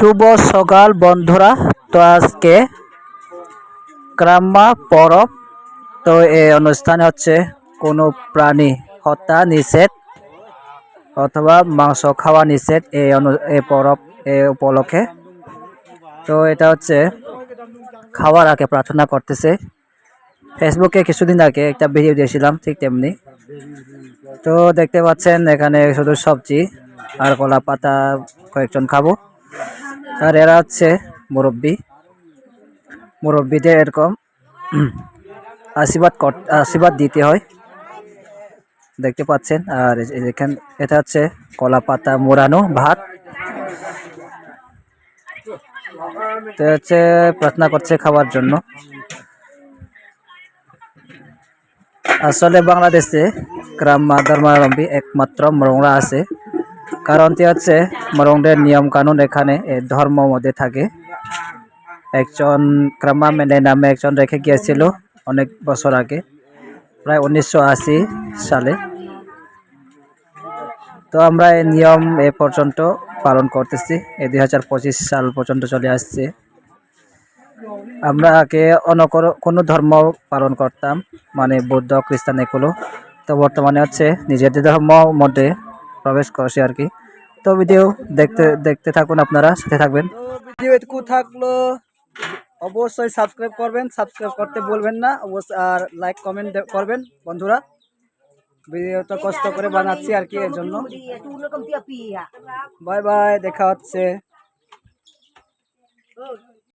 শুভ সকাল বন্ধুরা। তো আজকে গ্রাম্মা পরব। তো এই অনুষ্ঠানে হচ্ছে কোনো প্রাণী হত্যা নিষেধ অথবা মাংস খাওয়া নিষেধ এই এই পরব এই উপলক্ষে। তো এটা হচ্ছে খাওয়ার আগে প্রার্থনা করতেছে। ফেসবুকে কিছুদিন আগে একটা ভিডিও দিয়েছিলাম, ঠিক তেমনি। তো দেখতে পাচ্ছেন এখানে শুধু সবজি আর কলা পাতা কয়েকজন খাব। আর এরা হচ্ছে মুরব্বী। মুরব্বীদের এরকম আশীর্বাদ আশীর্বাদ দিতে হয়। দেখতে পাচ্ছেন, আর এখান এটা হচ্ছে কলা পাতা মোড়ানো ভাত। তো হচ্ছে প্রার্থনা করছে খাওয়ার জন্য। আসলে বাংলাদেশে গ্রাম ধর্মাবলম্বী একমাত্র মরংরা আছে। কারণটি হচ্ছে মরংদের নিয়ম কানুন এখানে ধর্ম মধ্যে থাকে। একজন ক্রামা মেলে নামে একজন রেখে গিয়েছিল অনেক বছর আগে, প্রায় উনিশশো আশি সালে। তো আমরা এই নিয়ম এ পর্যন্ত পালন করতেছি এই দুই হাজার পঁচিশ সাল পর্যন্ত চলে আসছে। আমরা আগে অন্য কোনো ধর্ম পালন করতাম মানে বৌদ্ধ, খ্রিস্টান এগুলো। তো বর্তমানে হচ্ছে নিজেদের ধর্ম মধ্যে প্রবেশ করছে আর কি। তো ভিডিও দেখতে দেখতে থাকুন আপনারা সাথে থাকবেন। ভিডিও এটুকু থাকল। অবশ্যই সাবস্ক্রাইব করবেন সাবস্ক্রাইব করতে বলবেন না। অবশ্যই আর লাইক কমেন্ট করবেন বন্ধুরা। ভিডিওটা কষ্ট করে বানাচ্ছি আর কি এর জন্য। বাই বাই দেখা হচ্ছে।